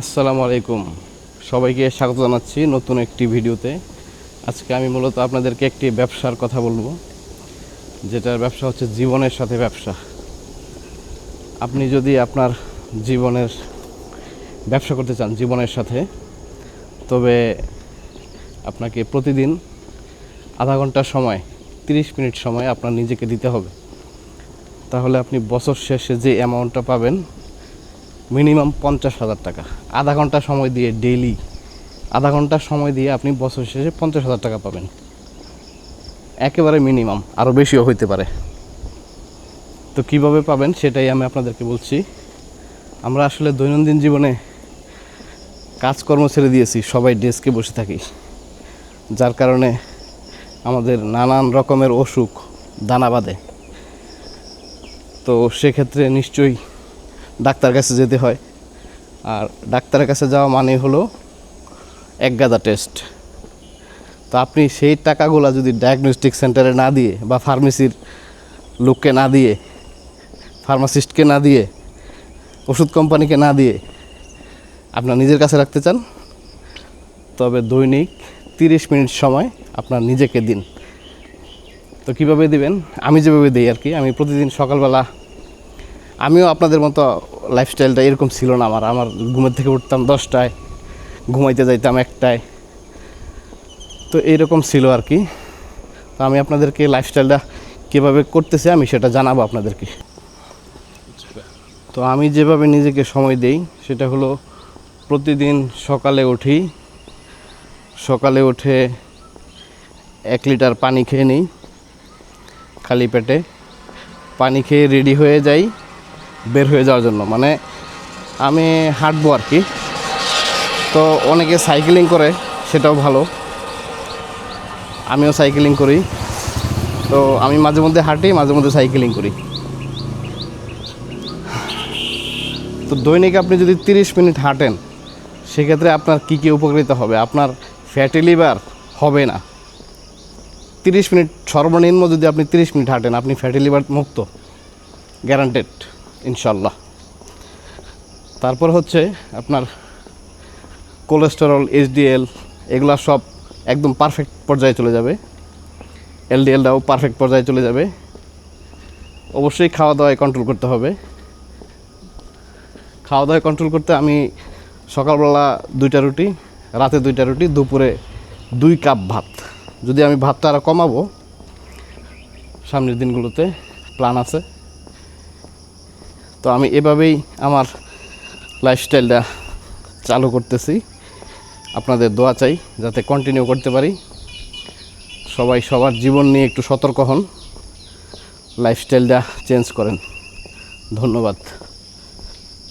আসসালামু আলাইকুম। সবাইকে স্বাগত জানাচ্ছি নতুন একটি ভিডিওতে। আজকে আমি মূলত আপনাদেরকে একটি ব্যবসার কথা বলব। যেটার ব্যবসা হচ্ছে জীবনের সাথে ব্যবসা। আপনি যদি আপনার জীবনের ব্যবসা করতে চান জীবনের সাথে, তবে আপনাকে প্রতিদিন আধা ঘণ্টা সময়, তিরিশ মিনিট সময় আপনার নিজেকে দিতে হবে। তাহলে আপনি বছর শেষে যে অ্যামাউন্টটা পাবেন মিনিমাম পঞ্চাশ হাজার টাকা। আধা ঘণ্টা সময় দিয়ে ডেইলি, আধা ঘণ্টা সময় দিয়ে আপনি বছর শেষে পঞ্চাশ হাজার টাকা পাবেন। একেবারে মিনিমাম আরও বেশিও হইতে পারে। তো কীভাবে পাবেন সেটাই আমি আপনাদেরকে বলছি। আমরা আসলে দৈনন্দিন জীবনে কাজকর্ম ছেড়ে দিয়েছি, সবাই ডেস্কে বসে থাকি। যার কারণে আমাদের নানান রকমের অসুখ, দানা বাঁধে। তো সেক্ষেত্রে নিশ্চয়ই ডাক্তার কাছে যেতে হয়। আর ডাক্তারের কাছে যাওয়া মানে হলো এক গাদা টেস্ট তো আপনি সেই টাকাগুলো যদি ডায়াগনস্টিক সেন্টারে না দিয়ে বা ফার্মেসির লোককে না দিয়ে ফার্মাসিস্টকে না দিয়ে, ওষুধ কোম্পানিকে না দিয়ে আপনার নিজের কাছে রাখতে চান, তবে দৈনিক তিরিশ মিনিট সময় আপনার নিজেকে দিন। তো কীভাবে দিবেন? আমি যেভাবে দিই আর কি, আমি প্রতিদিন সকালবেলা আমিও আপনাদের মতো লাইফস্টাইলটা এরকম ছিল না আমার। আমার ঘুমের থেকে উঠতাম দশটায়, ঘুমাইতে যাইতাম একটায়। তো এইরকম ছিল আর কি। তো আমি আপনাদেরকে লাইফস্টাইলটা কীভাবে করতেছি আমি সেটা জানাব আপনাদেরকে। তো আমি যেভাবে নিজেকে সময় দেই, সেটা হলো প্রতিদিন সকালে উঠি, সকালে উঠে এক লিটার পানি খেয়ে নিই, খালি পেটে। পানি খেয়ে রেডি হয়ে যাই। বের হয়ে যাওয়ার জন্য। মানে আমি হাঁটবো আর কি। তো অনেকে সাইকেলিং করে, সেটাও ভালো। আমিও সাইকেলিং করি। তো আমি মাঝে মধ্যে হাঁটি, মাঝে মধ্যে সাইকেলিং করি। তো দৈনিক আপনি যদি তিরিশ মিনিট হাঁটেন, সেক্ষেত্রে আপনার কী কী উপকৃত হবে? আপনার ফ্যাটি লিভার হবে না। তিরিশ মিনিট সর্বনিম্ন যদি আপনি তিরিশ মিনিট হাঁটেন, আপনি ফ্যাটি লিভার মুক্ত। গ্যারান্টেড ইনশাল্লাহ তারপর হচ্ছে আপনার কোলেস্টেরল এইচডিএল এগুলো সব একদম পারফেক্ট পর্যায়ে চলে যাবে। এলডিএলটাও পারফেক্ট পর্যায়ে চলে যাবে। অবশ্যই খাওয়া দাওয়ায় কন্ট্রোল করতে হবে। খাওয়া দাওয়ায় কন্ট্রোল করতে আমি সকালবেলা দুইটা রুটি, রাতে দুইটা রুটি, দুপুরে দুই কাপ ভাত। যদি আমি ভাতটা আরও কমাবো, সামনের দিনগুলোতে প্ল্যান আছে। তো আমি এভাবেই আমার লাইফস্টাইলটা চালু করতেছি। আপনাদের দোয়া চাই যাতে কন্টিনিউ করতে পারি। সবাই সবার জীবন নিয়ে একটু সতর্ক হন। লাইফস্টাইলটা চেঞ্জ করেন। ধন্যবাদ।